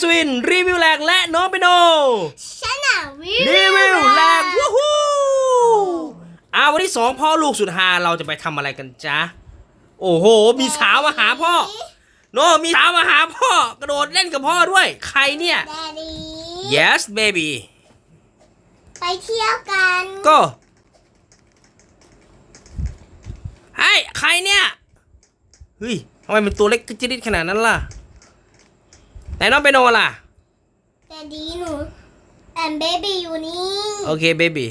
สวิน รีวิวแหลกและน้องเปโนฉันอะวิรีวิวแหลกวู้ฮู้อาวันที่สองพ่อลูกสุดฮาเราจะไปทำอะไรกันจ๊ะ โอ้โห มีสาวมาหาพ่อโนมีสาวมาหาพ่อกระโดดเล่นกับพ่อด้วย ใครเนี่ย แดดดี้ yes baby ไปเที่ยวกันก็ไอ้ยใครเนี่ย เฮ้ยทำไมมันตัวเล็กกระจิดขนาดนั้นล่ะ ไหนน้องเปโนล่ะแดดดี้หนูแอมเบบี้อยู่นี่โอเคเบบี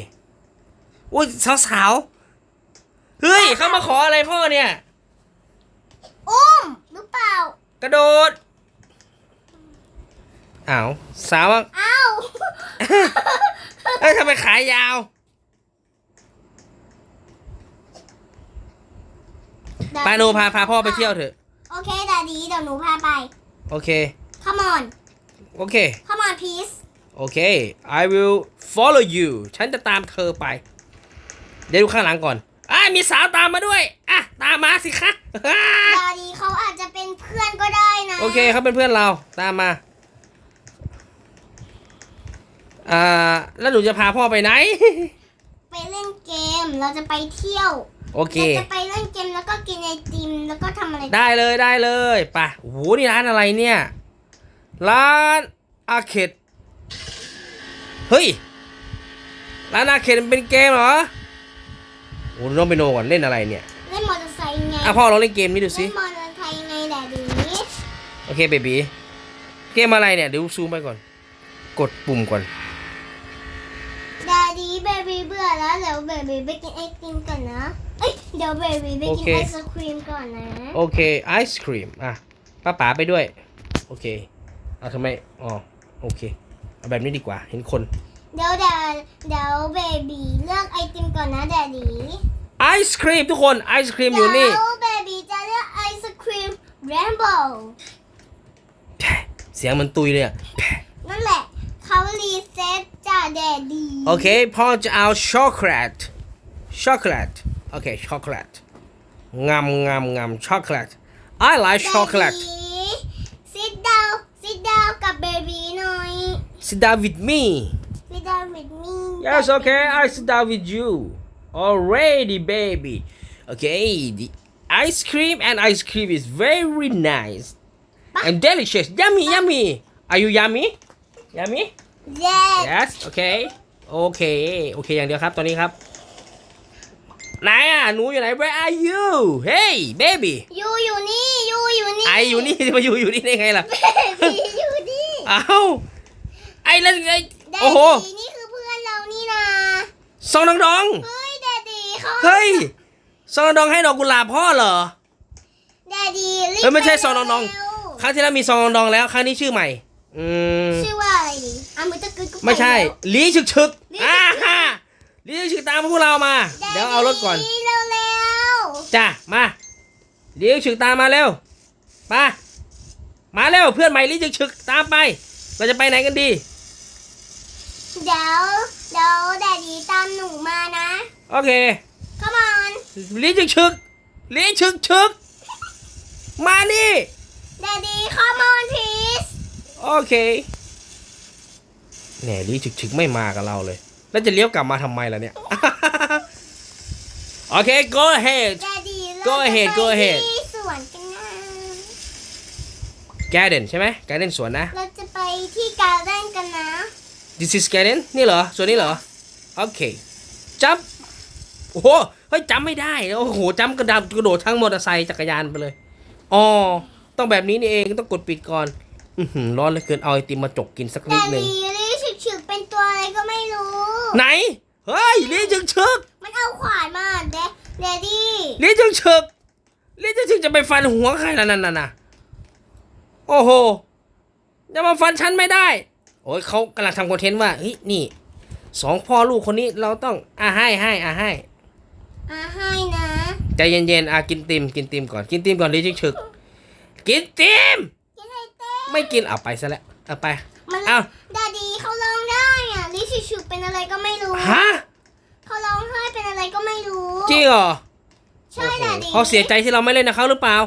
อุ้ยสาวๆเฮ้ยเขามาขออะไรพ่อเนี่ยอุ้มหรือเปล่า กระโดดอ้าวสาวอะอ้าวเอ้ยทำไมขายยาวปาโนพาพาพ่อไปเที่ยวเถอะ โอเคแดดดี้เดี๋ยวหนูพาไป โอเค come on โอเค come on please โอเค I will follow you ฉันจะตามเธอไป เดี๋ยวดูข้างหลังก่อนอ่ามีสาวตามมาด้วยอะตามมาสิคะแดดดี้เขาอาจจะเป็นเพื่อนก็ได้นะโอเคเขาเป็นเพื่อนเราตามมาอ่าแล้วหนูจะพาพ่อไปไหน ไปเล่นเกมเราจะไปเที่ยวโอเคเราจะไปเล่นเกมแล้วก็กินไอติมแล้วก็ทำอะไรได้เลยได้เลยไปโอ้โหนี่ร้านอะไรเนี่ย ร้านอาร์เคดเฮ้ย ร้านอาร์เคดมันเป็นเกมเหรอ โอ้น้องไปโนก่อนเล่นอะไรเนี่ย เล่นมอเตอร์ไซค์ไงอะพ่อลองเล่นเกมนี้ดูสิ เล่นมอเตอร์ไซค์ไงแดดดี้โอเคเบบีเกมอะไรเนี่ยเดี๋ยวซูมไปก่อน กดปุ่มก่อนแดดดี้เบบี้เบื่อแล้วเดี๋ยวเบบี้ไปกินไอติมก่อนนะเอ้ยเดี๋ยวเบบี้ไปโอกินเคไอศครีมก่อนนะ โอเคไอศครีมอะป้าป๋าไปด้วย โอเค เอาทำไมอ๋อโอเคเอาแบบนี้ดีกว่า เห็นคน เดี๋ยวเดี๋ยวเดี๋ยวเบบี้เลือกไอติมก่อนนะแดดดี้ไอศครีมทุกคนไอศครีมอยู่นี่ เดี๋ยวเบบี้จะเลือกไอศครีมแรมโบ้เสียงมันตุยเลยอะนั่นแหละเขารีเซ็ตจ้าแดดดี้โอเคพ่อจะเอาช็อกโกแลตช็อกโกแลตโอเคช็อกโกแลตงามงามงามช็อกโกแลต I like chocolate sit down with me sit down with me yes okay I sit down with you already baby okay the ice cream and ice cream is very nice and delicious yummy yummy are you yummy yummy yes yes okay โอเค โอเค อย่างเดียวครับ ตอนนี้ครับ ไหนอ่ะ หนูอยู่ไหน where are you hey baby ยูอยู่นี่ยูอยู่นี่ ไออยู่นี่ จะมาอยู่อยู่นี่ได้ไงล่ะ เบบี้อยู่นี่ อ้าวไ อแล้วไอแดดโอ้โหดี้นี่คือเพื่อนเรานี่นะซองดองดองเฮ้ยแดดดี้เขาเฮ้ยซองดองดองให้ดอกกุหลาบพ่อเหรอแดดดี้รีบเฮ้ยไม่ใช่ปซองดองดองเร็วครั้งที่แล้วมีซองดองดองแล้วครั้งนี้ชื่อใหม่อืมชื่อว่าอะไรดีอะมือตะกึกก็ปไม่ใช่แล้วลีชึกชึกลีชึกชึกอ่าฮะลีชึกชึกตามพวกเรามา เดี๋ยวเอารถก่อนแดดดี้เร็วจ้ะมาลีชึกชึกตามมาเร็วมามาเร็วเพื่อนใหม่ลีชึกชึกตามไป เราจะไปไหนกันดีๆ เดี๋ยวเดี๋ยวแดดดี้ตามหนูมานะ โอเค come on ลีชึกชึกลีชึกชึกมานี่ แดดดี้ come on please โอเคแหน่ลีชึกชึกไม่มากับเราเลย แล้วจะเลี้ยวกลับมาทำไมล่ะเนี่ย โอเค go ahead แดดดี้ Go ahead, go ahead ที่สวนกันนะ garden ใช่ไหม garden สวนนะ เราจะไปที่การ์เด้นกันนะ this is garden นี่เหรอสวนนี้เหรอ โอเคจับโอ้โหเฮ้ยจำไม่ได้ โอ้โหจำกระดากระโดดทั้งมอเตอร์ไซค์จักรยานไปเลย อ๋อ ต้องแบบนี้นี่เองต้องกดปิดก่อน อือหือร้อนเหลือเกิน เอาไอติมมาจกกินสักแดนิดดหนึ่งดี้รีฉึกๆเป็นตัวอะไรก็ไม่รู้ ไหน เฮ้ยลีชึกชึกมันเอาขวานมาแดดแดดดี้ลีชึกชึกลีชึกชึกจะไปฟันหัวใครล่ะนั่นน่ะนะโอ้โหจะมาฟันฉันไม่ได้ โอ้ยเขากำลังทำคอนเทนต์ว่าเฮ้ยนี่สองพ่อลูกคนนี้เราต้องอะให้ให้อะให้อะให้นะใจเย็นๆอะกินติมกินติมก่อนกินติมก่อนลีชึกชึกกินติมกินไอเต้ไม่กินเอาไปซะแล้วเอาไป มันเอ้าแดดดี้เขาร้องได้อะรีฉึกๆเป็นอะไรก็ไม่รู้ฮะเขาร้องไห้เป็นอะไรก็ไม่รู้จริงเหรอใช่แดดดี้เขาเสียใจที่เราไม่เล่นนะเขาหรือเปล่า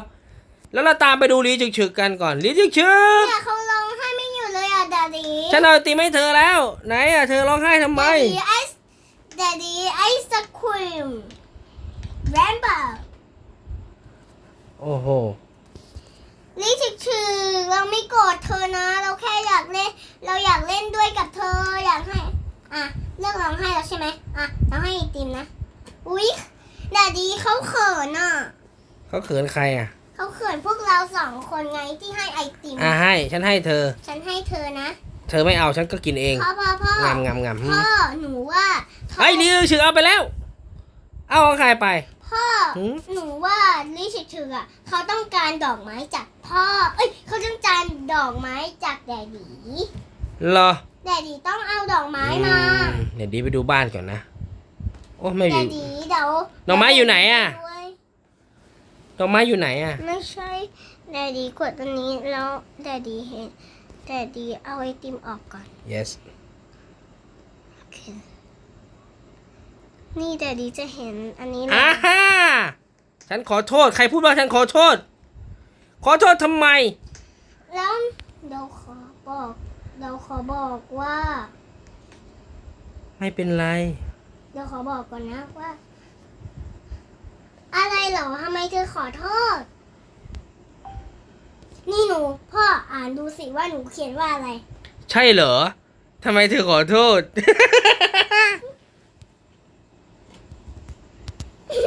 แล้วเราตามไปดูลีชึกชึกกันก่อนลีชึกชึกเนี่ยเขาร้องไห้ไม่หยุด ฉันเอาไอติมให้เธอแล้ว ไหนอะเธอร้องไห้ทำไม Daddy ice Daddy ice cream Rainbow โอ้โหลิชิคือเราไม่โกรธเธอนะ เราแค่อยากเล่น เราอยากเล่นด้วยกับเธออยากให้ อะเลิกร้องไห้แล้วใช่ไหมอะร้องไห้ไอติมนะ อุ๊ยดาดีเขาเขินอะเขาเขินใครอะ เขาเขินพวกเราสองคนไงที่ให้ไอติม อะให้ ฉันให้เธอ ฉันให้เธอนะ เธอไม่เอาฉันก็กินเองพ่อพ่อพ่องามงามงามพ่อหนูว่าเขาไอ้ยนี่ชื่อเอาไปแล้ว เอาของใครไป พ่อหืมหนูว่าลิชิคืออะเขาต้องการดอกไม้จากพ่อ เอ้ยเขาต้องการดอกไม้จากแดดดีเหรอแดดดีต้องเอาดอกไม้มาอืเดี๋ยวดีไปดูบ้านก่อนนะโอ้ไม่แดมีดดีเดี๋ยวดอกไม้อยู่ไหนอะด้วยดอกไม้อยู่ไหนอะ ไม่ใช่แดดดีกดตัวนี้แล้วแดดดีเห็น แดดดีเอาไอติมออกก่อน yes โอเค นี่แดดดีจะเห็นอันนี้อ่านะฮ่าฉันขอโทษ ใครพูดว่าฉันขอโทษ ขอโทษทำไม แล้วเราขอบอก เราขอบอกว่าไม่เป็นไรเดี๋ยวขอบอกก่อนนะว่า อะไรเหรอทำไมเธอขอโทษ นี่หนูพ่ออ่านดูสิว่าหนูเขียนว่าอะไร ใช่เหรอทำไมเธอขอโทษ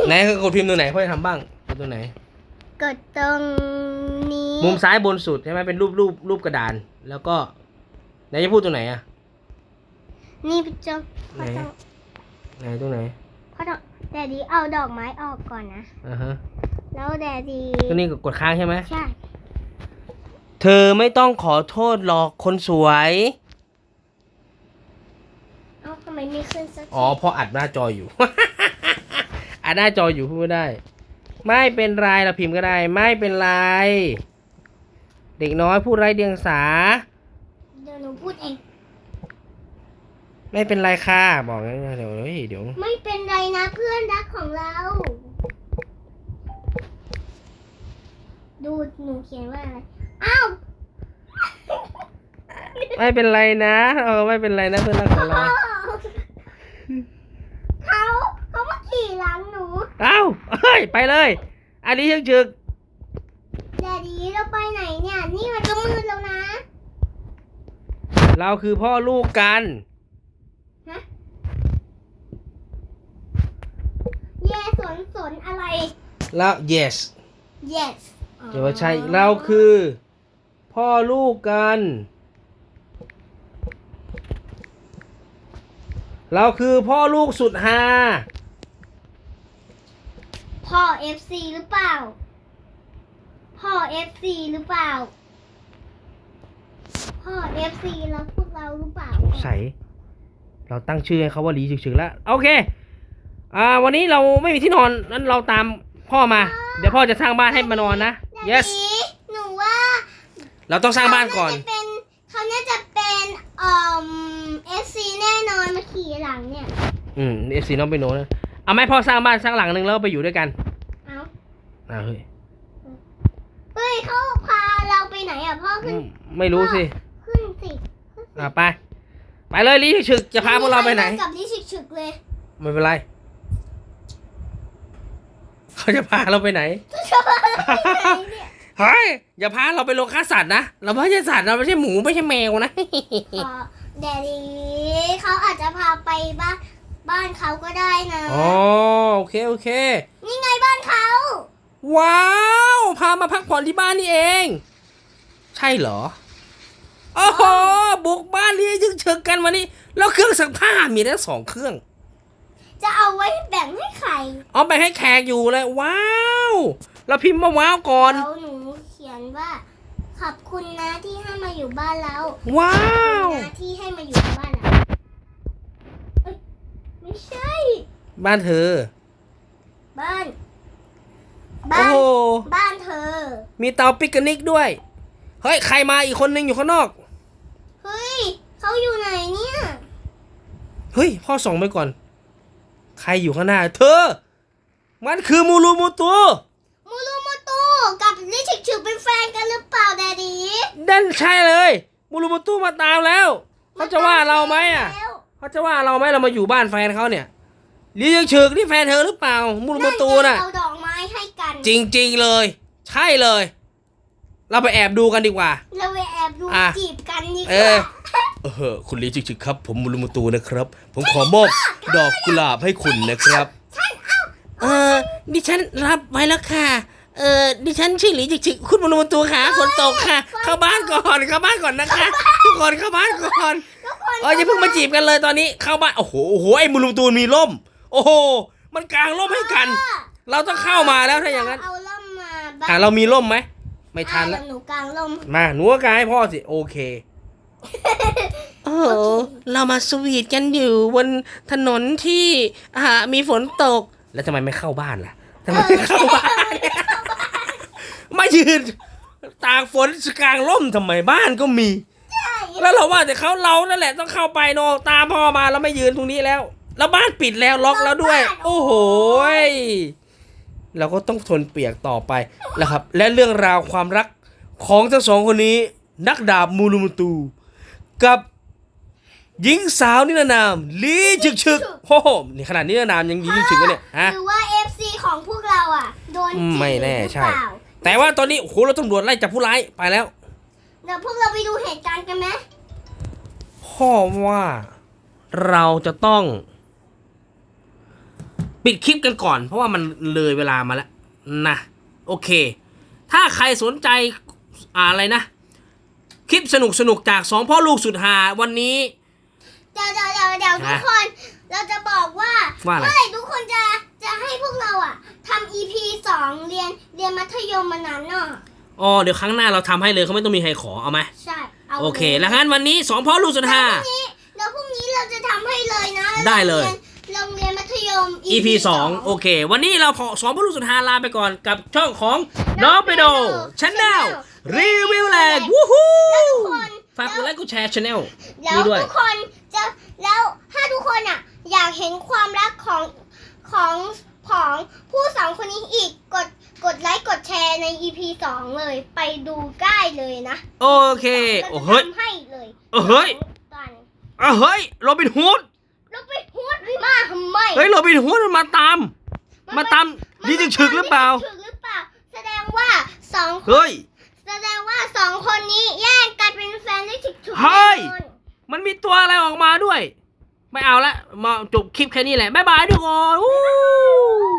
ไหนคือกดพิมพ์ตัวไหนพ่อจะทำบ้างกดตัวไหน กดตรงนี้มุมซ้ายบนสุดใช่ไหมเป็นรูปรูปรูปกระดาน แล้วก็ไหนจะพูดตัวไหนอะ นี่พี่เจ้าพ่อไหน ต้องไหนตัวไหนพ่อต้องแดดดีเอาดอกไม้ออกก่อนนะ อ่าฮะแล้วแดดดีตัวนี้กดค้างใช่ไหม ใช่เธอไม่ต้องขอโทษหรอกคนสวย เอ้าทำไมไม่ขึ้นสักทีอ๋อเพราะอัดหน้าจออยู่ อัดหน้าจออยู่พูดไม่ได้ ไม่เป็นไรเราพิมพ์ก็ได้ ไม่เป็นไร เด็กน้อยพูดไร้เดียงสา เดี๋ยวหนูพูดเอง ไม่เป็นไรค่ะ บอกงั้นเดี๋ยวเฮ้ยเดี๋ยว ไม่เป็นไรนะเพื่อนรักของเรา ดูหนูเขียนว่าอะไร อ้าวไม่เป็นไรนะเออไม่เป็นไรนะเพื่อนรักของเราเขาเขามาขี่หลังหนูเอ้าเฮ้ยไปเลยอันนี้ชึกชึกแดดดีเราไปไหนเนี่ย นี่มันก็มืดแล้วนะ เราคือพ่อลูกกันฮะเย่สนสนอะไร แล้ว yes yes เดี๋ยวว่าใช่เราคือ พ่อลูกกัน เราคือพ่อลูกสุดฮาพ่อ FC หรือเปล่า พ่อ FC หรือเปล่า พ่อ FC แล้วพวกเราหรือเปล่าสงสัยเราตั้งชื่อให้เขาว่าหลีฉึกๆแล้ว โอเค อ่า วันนี้เราไม่มีที่นอนนั้นเราตามพ่อมา เดี๋ยวพ่อจะสร้างบ้านให้มานอนนะแดด yes ดีหนูว่า เราต้องสร้างบ้านก่อน เขาจะเป็นเขาน่าจะเป็นเอ่อ FC แน่นอนมาขี่หลังเนี่ย อืมเอฟซีน้องไปโน้นะเอาไหมพ่อสร้างบ้านสร้างหลังหนึ่งแล้วไปอยู่ด้วยกันเอาอ่าเฮ้ยเฮ้ยเขาพาเราไปไหนอะพ่ออืขึ้นมไม่รู้สิ ขึ้นสิอ่าไป ไปเลยหลีฉึกๆจะพาพวกเราไปไหนม่มีใคกับลิชิชึกเลย ไม่เป็นไร เขาจะพาเราไปไหนจะพาเราไปไหนเนี่ย เฮ้ยอย่าพาเราไปโรงฆ่าสัตว์นะ เราไม่ใช่สัตว์เราไม่ใช่หมูไม่ใช่แมวนะ ขอแดดดีเขาอาจจะพาไปบ้านบ้านเขาก็ได้นะ อ๋อโอเคโอเค นี่ไงบ้านเขา ว้าว พามาพักผ่อนที่บ้านนี่เอง ใช่เหรอ โอ้โหบุกบ้านนี้ยึกเชิกกันวันนี้ แล้วเครื่องซักผ้ามีทั้งสองเครื่อง จะเอาไว้แบ่งให้ใคร เอาไปให้แขกอยู่เลย ว้าว เราพิมพ์มาว้าวก่อน แล้วหนูเขียนว่า ขอบคุณนะที่ให้มาอยู่บ้านเราว้าขอบว คุณนะที่ให้มาอยู่บ้านเราเอ้ยไม่ใช่ บ้านเธอ บ้านโอ้บ้านโห บ้านเธอ มีเตาปิกนิกด้วย เฮ้ย ใครมาอีกคนนึงอยู่ข้างนอก เฮ้ยเขาอยู่ไหนเนี่ย เฮ้ย พ่อส่องไปก่อน ใครอยู่ข้างหน้า เธอ มันคือมูรูมูตูมูรูมูตู กับลิชิกฉือเป็นแฟนกันหรือเปล่าแดดดีดันใช่เลยมูรูมูตูมาตามแล้วเขาจะว่าเราไหมอะแล้วเขาจะว่าเราไหมเรามาอยู่บ้านแฟนเขาเนี่ยลียังเฉกนี่แฟนเธอหรือเปล่ามุลมุตูน่ะเอาดอกไม้ให้กัน จริง ๆเลย ใช่เลย เราไปแอบดูกันดีกว่า เราไปแอบดูอะจีบกันดีกเอว่าอเออคุณลีจิกๆครับ ผมมุลมุตูนะครับ ผมขอมอบดอกกุหลาบให้คุณนะครับเออดิฉันรับไว้แล้วค่ะ เออดิฉันชื่อหลีจิกๆคุณมุลมุตูค่ะฝนตกค่ะ เข้าบ้านก่อนเข้าบ้านก่อนนะคะ ทุกคนเข้าบ้านก่อนทุกคนเอออย่าเพิ่งมาจีบกันเลยตอนนี้เข้าบ้านโอ้โหโอ้โหไอ้มุลมุตูมีร่ม โอ้โหมันกางร่มให้กัน เราต้องเข้ามาแล้วถ้าอย่างนั้นเอาล่มมาอะเรามีร่มไหมไม่ทันแล้วอะเดี๋ยวหนูกางล่ม มาหนูก็กางให้พ่อสิ โอเค โอ้เรามาสวีทกันอยู่บนถนนที่อ่ามีฝนตก แล้วทำไมไม่เข้าบ้านล่ะทำไมไม่เข้าบ้าน มายืนตากฝนกลางร่มทำไมบ้านก็มี แล้วเราว่าแต่เขาเรานั่นแหละต้องเข้าไปเนอะตามพ่อมาเราไม่ยืนตรงนี้แล้ว แล้วบ้านปิดแล้วล็อกแล้วด้วย โอ้โหยเราก็ต้องทนเปียกต่อไปนะครับ และเรื่องราวความรักของทั้งสองคนนี้ นักดาบมูลูมูตู กับหญิงสาวนิรนามลีฉึกฉึกโอ้โหนี่ขนาดนิรนามยังลีฉึกฉึกกันเนี่ยฮะหรือว่า FC ของพวกเราอะ โดนจีบไม่แน่หรือใช่เปล่า แต่ว่าตอนนี้โอ้โหเราตำรวจไล่จับผู้ร้ายไปแล้ว เดี๋ยวพวกเราไปดูเหตุการณ์กันไหมพ่อว่าเราจะต้อง ปิดคลิปกันก่อน เพราะว่ามันเลยเวลามาแล้วนะโอเค ถ้าใครสนใจอะไรนะ คลิปสนุกสนุกๆจากสองพ่อลูกสุดหาวันนี้ เดี๋ยวเดี๋ยวเดี๋ยวเดี๋ยวทุกฮะคน เราจะบอกว่าว่าอะไร เมื่อไหร่ทุกคนจะ จะให้พวกเราอะทำ EP สองเรียนเรียนมัธยมมานานเนาะอ๋อเดี๋ยวครั้งหน้าเราทำให้เลยเขาไม่ต้องมีใครขอเอาไหมใช่าโอเค แล้วงั้นวันนี้สองพ่อลูกสุดแล้วหาพรุ่งนี้แล้วพรุ่งนี้เราจะทำให้เลยนะได้เลย โรงเรียนมัธยม EP สองโอเค วันนี้เราขอสองพ่อลูกสุดหาลาไปก่อนกับช่องของน้องไปโดชแนลรีวิวแหลกวู้ฮู้แล้วทุกคนฝากกดไลค์กดแชร์ชแนล แล้วนี่ด้วย ทุกคนจะแล้วถ้าทุกคนอะ อยากเห็นความรักของ ของของผู้สองคนนี้อีกกดกดไลค์กดแชร์ใน EP สองเลย ไปดูได้เลยนะโอเคเราโอ้จะเฮ้ย ทำให้เลยเออเฮ้ยตอนอะเฮ้ยโรบินฮูดเราไปพูดไม่มาทำไมเฮ้ยโรบินฮูดมันมาตามมาตามมันดีจึกฉึกหรือเปล่าฉึกหรือเปล่า แสดงว่าสองคนเฮ้ย แสดงว่าสองคนนี้แย่งกันเป็นแฟนได้ฉึกฉึกเฮ้ย แน่นอน มันมีตัวอะไรออกมาด้วย ไม่เอาละมาจบคลิปแค่นี้แหละบ๊ายบายทุกคนอู้